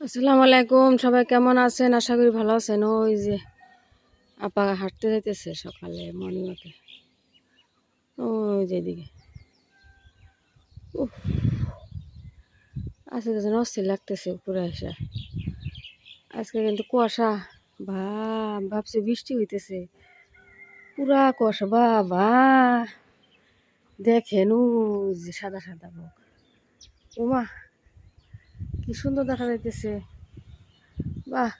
আসসালামু আলাইকুম, সবাই কেমন আছেন? আশা করি ভালো আছেন। ওই যে আপা হাঁটতে যাইতেছে সকালে মর্নিং ওয়াকে ওই যেদিকে আজকে যেন অস্থির লাগতেছে উপরে আসা। আজকে কিন্তু কুয়াশা, ভাব, ভাবছি বৃষ্টি হইতেছে। পুরা কুয়াশা, বাবা। দেখেন ওই যে সাদা সাদা বক উমা কি সুন্দর দেখা যাইতেছে। বাহ।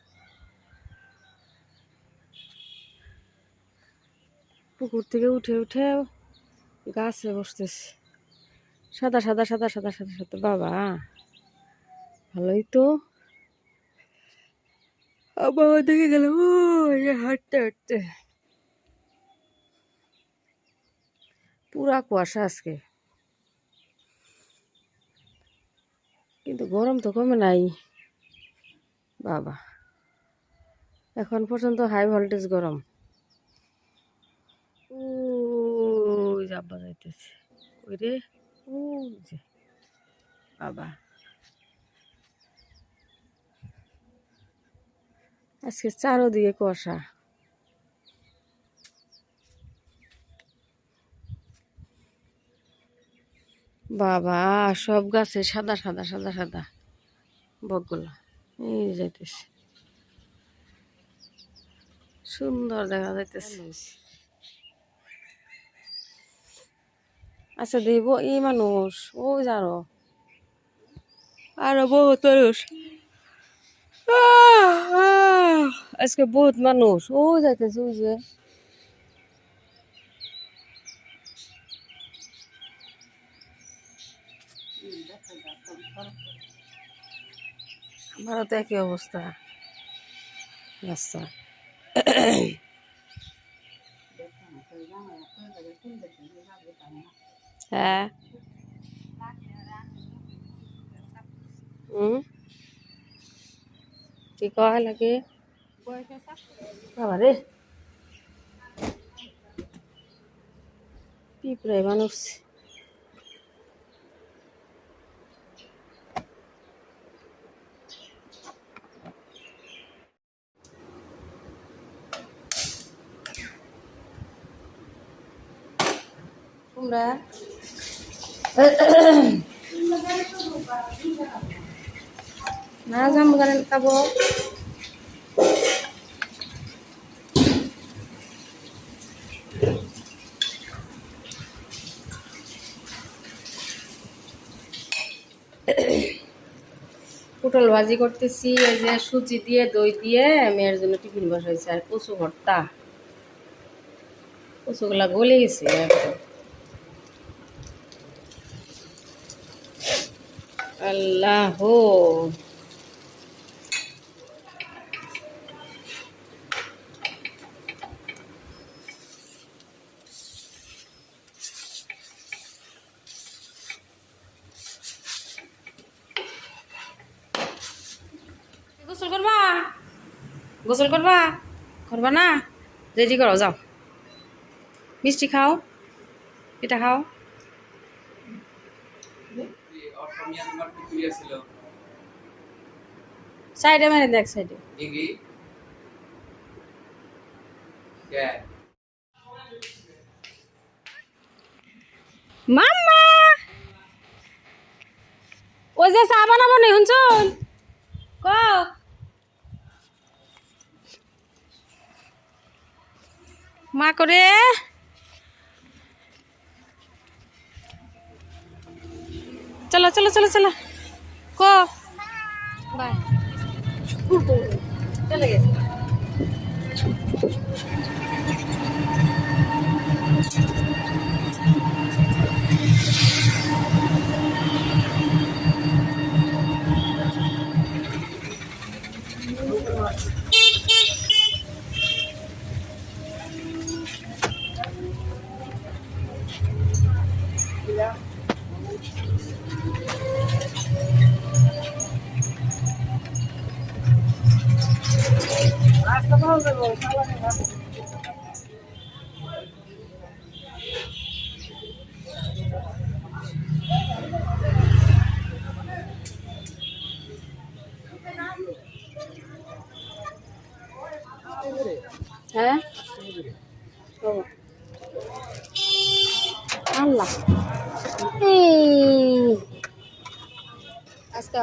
পুকুর থেকে উঠে উঠে গাছে বসতেছে। সাদা সাদা সাদা সাদা সাদা সাদা। বাবা, ভালোই তো। আবার দেখে গেল হাঁটতে হাঁটতে। পুরা কুয়াশা আজকে কিন্তু গরম তো কমে নাই। বাবা, এখন পর্যন্ত হাই ভোল্টেজ গরম। ও যাব্বা যাইতেছে। ওই রে? বাবা। আজকে চারোদিকে কুয়াশা। বাবা সব গাছে সাদা সাদা সাদা সাদা বকগুলো। এই যাইতেছে। সুন্দর দেখা যাইতেছে। আচ্ছা দেব এই মানুষ ও জানো আরও। বহুত মানুষ। আজকে বহুত মানুষ। ও যাইতেছে ওই যে। আমারও তো একই অবস্থা। রাস্তা। হ্যাঁ। কি কয় লাগে? বাবা রে মানুষ। তোমরা। না খাব। পটল ভাজি করতেছি, এই যে সুজি দিয়ে, দই দিয়ে, মেয়ের জন্য টিফিন বসাইছি, আর কচু ভর্তা। কচুগুলা গলে গেছে একদম আল্লাহ। গোসল করবা? গোসল করবা? করবা না? রেডি করো যাও। মিষ্টি খাও এটা খাও। অসমীয়া তোমার ছিল সাইডে মানে দেখ সাইডে। ইগি মাম্মা! ওই যে চা বানাবো নি শুনছুন? ক মা করে চলো চলো চলো চলো। ক? বাই। চলে। গেছে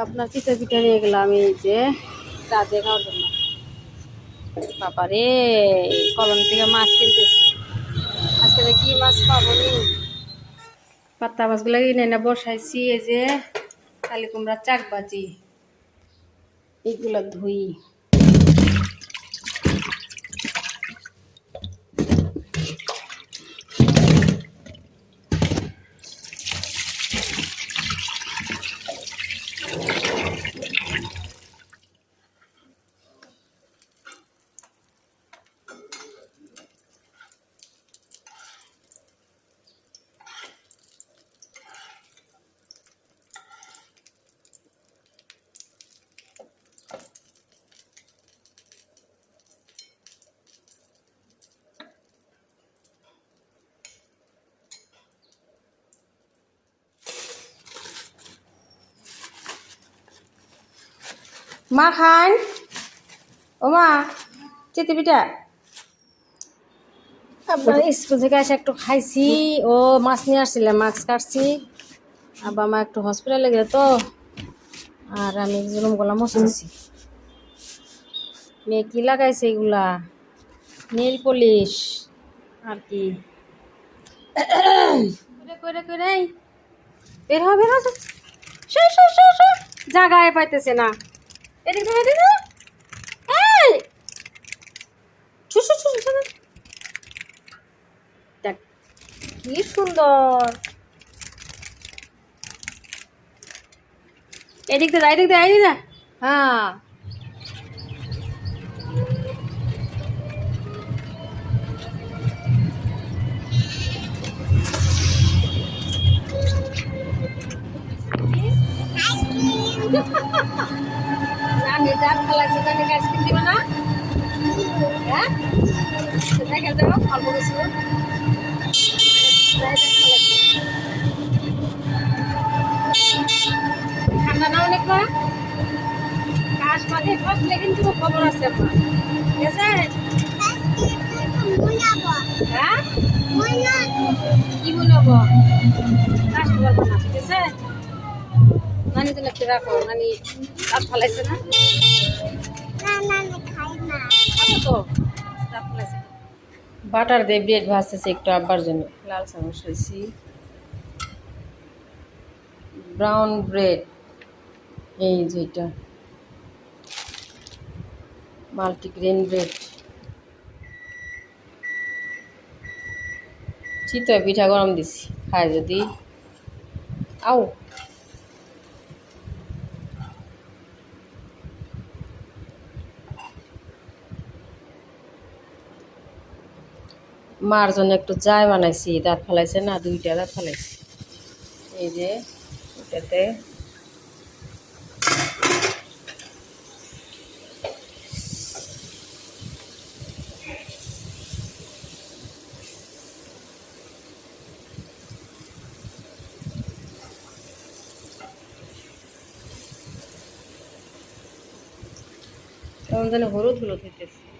আপনার চিতা পিঠা নিয়ে গেলাম এই যে রাতে খাওয়ার জন্য। বাবারে, কলম থেকে মাছ কিনতেছি। আজকে কি মাছ পাবো নি? পাত্তা মাছগুলো কিনে না বসাইছি, এই যে কালি কুমড়া চাক বাজি এইগুলো ধুই। মা খান। ও মা চিতি পিঠা। আপনার স্কুল থেকে এসে একটু খাইছি। ও মাছ নিয়ে আসছিলে মাছ কাটছি। আবার আমার একটু হসপিটালে গেলে তো। আর আমি জুলুম গোলা মশাইছি মেয়ে কি লাগাইছে এগুলা? নীল পলিশ। আর কি? করে করে বের হ বের হ যা। সর, সর, সর, সর। জাগায় পাইতেছে না। এদিকে ছু, ছু। দেখ কি সুন্দর। এদিক দে এদিক দে এদিক দে। হ্যাঁ। নানি দাঁত ফেলাইছে নানি আইসক্রিম দিবে না? হ্যাঁ? দেখে যাও অল্প কিছু ঠান্ডা না অনেক কিন্তু খবর আছে আপনার ঠিক আছে হ্যাঁ? কি বলব? কাশ বলব না, ঠিক আছে? নানি তো একটু রাখো নানি দাঁত ফেলাইছে না? খাব তো দাঁত ফেলাইছে। বাটার দিয়ে ব্রেড ভাজতেছি একটু আব্বার জন্য। লাল চামচ হয়েছি। ব্রাউন ব্রেড এই যেটা। Multigrain bread. চিতই পিঠা গরম দিছি খায় যদি। আও মার জন্য একটু চায় বানাইছি, দাঁত ফেলাইছে না, দুইটা দাঁত ফেলাইছি। এই যে, এটাতে যেন হলুদ হলুদ হইতেছে।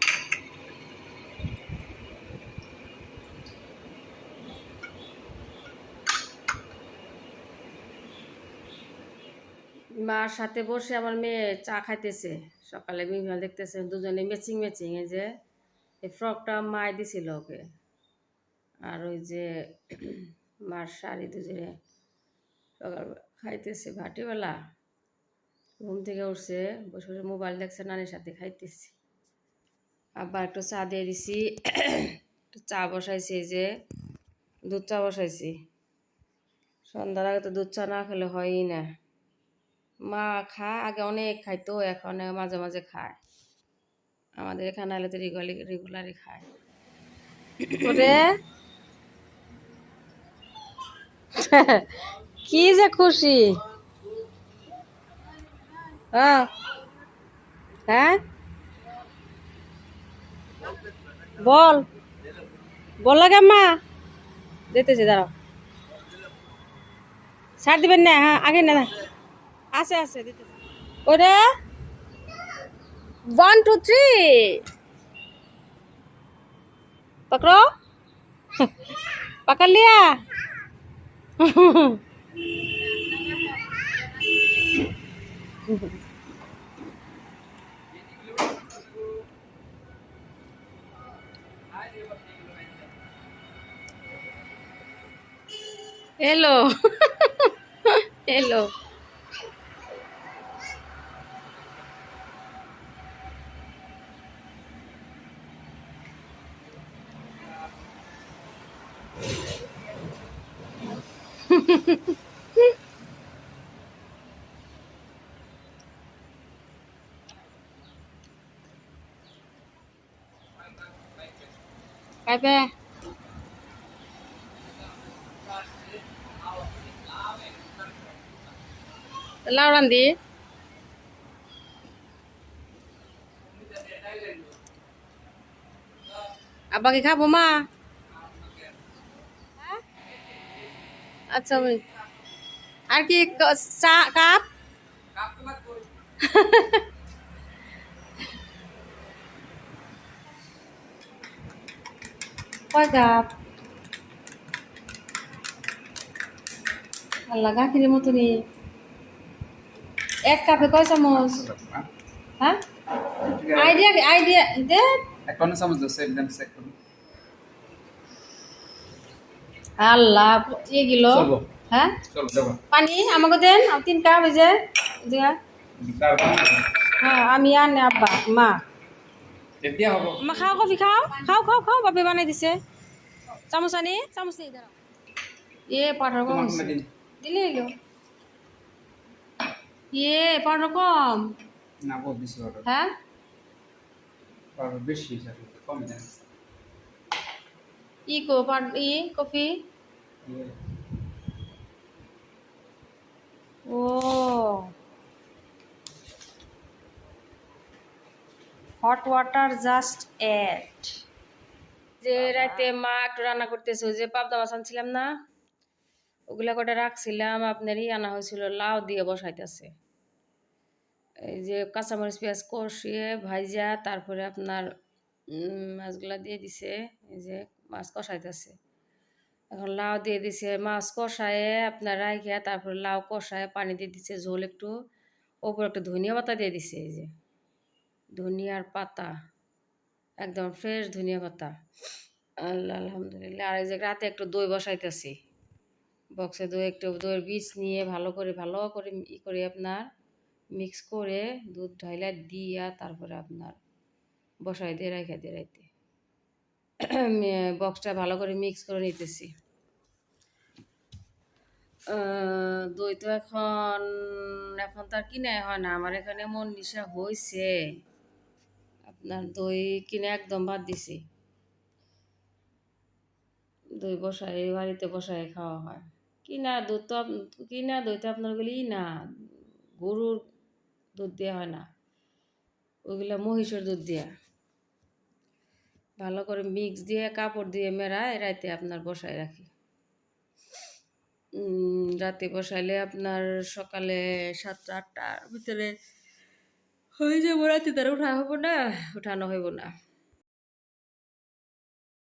মার সাথে বসে আমার মেয়ে চা খাইতেছে। সকালে বিভিন্ন দেখতেছে, দুজনে ম্যাচিং ম্যাচিং এই যে, এই ফ্রকটা মায় দিছিল ওকে। আর ওই যে, মার শাড়ি দুজনে সকাল খাইতেছে ভাটিবেলা। ঘুম থেকে উঠছে, বসে বসে মোবাইল দেখছে, নানির সাথে খাইতেছি। আবার একটু চা দিয়ে দিছি। একটু চা বসাইছি, এই যে, দুধ চা বসাইছি। সন্ধ্যার আগে তো দুধ চা না খেলে হয়ই না। মা খায়, আগে অনেক খাইতো, এখন মাঝে মাঝে খায়। আমাদের এখানে এলে তো রেগুলারই খায়। ওরে! কি যে খুশি! হ্যাঁ? বল। বল লাগে মা দিতেছি, দাঁড়াও। ছাড় দিবেন না হ্যাঁ আগে না। আছে আছে দিতেছি ওরে ওয়ান টু থ্রি पकड़ो पकड़ लिया हेलो हेलो 拜拜。লাউ রান্ধি আব্বাকে খাব মা আচ্ছা আর কি চা কাপ কয় কাপ আল্লাহ গাখিরের মতনই এক কাপে কয় চামচ? হ্যাঁ? আইডিয়া আইডিয়া দে। এখন চামচ একদম চেক করুন আল্লাহ এগুলো চলবো। হ্যাঁ? পানি আমাকে দেন আর তিন কাপ এই যে এই যে, হ্যাঁ আমি আনে আব্বা মা। তেতিয়া হ'ব মা কফি খাও। খাও খাও খাও বাপে বানাই দিছে। চামচ আনি চামচ এ পাঠার কম দিলে না বহুত বেশি হ্যাঁ বেশি ই কো ই কফি। ও হট ওয়াটার জাস্ট এড যে রাতে মা একটু রান্না করতেছে যে পাবদা মাছ আনছিলাম না, ওগুলা কটা রাখছিলাম, আপনারই আনা হয়েছিল, লাউ দিয়ে বসাইতেছে। এই যে কাঁচামরিচ, পেঁয়াজ কষিয়ে ভাইজা, তারপরে আপনার মাছগুলা দিয়ে দিছে, এই যে মাছ কষাইতেছে। এখন লাউ দিয়ে দিছে, মাছ কষায়ে আপনার রাখিয়া তারপরে লাউ কষায় পানি দিয়ে দিছে, ঝোল একটু, ওপর একটু ধনিয়া পাতা দিয়ে দিছে, এই যে। ধনিয়ার পাতা, একদম ফ্রেশ ধনিয়া পাতা। আল্লাহ, আলহামদুলিল্লাহ। আর এই যে রাতে একটু দই বসাইতেছি। বক্সে দই, একটু দইয়ের বীজ নিয়ে ভালো করে ভালো করে ই করে আপনার মিক্স করে দুধ ঢাইলা দিয়া তারপরে আপনার বসাই দিয়ে রাখা দিয়ে রাইতে। বক্সটা ভালো করে মিক্স করে নিতেছি। দই তো এখন এখন তার কিনে হয় না। আমার এখানে মন নিশা হয়েছে আপনার দই কিনে একদম বাদ দিছি। দই বসাই বাড়িতে বসাই খাওয়া হয়। কিনা দুধ তো কিনা দই তো আপনার ওগুলি না, গরুর দুধ দেওয়া হয় না। ওইগুলা মহিষের দুধ দেওয়া ভালো করে মিক্স দিয়ে, কাপড় দিয়ে মেরায় রাতে আপনার বসায় রাখি। রাতে বসাইলে আপনার সকালে সাতটা, আটটার ভিতরে হয়ে যাব রাতে তারা উঠা হব না উঠানো হইব না।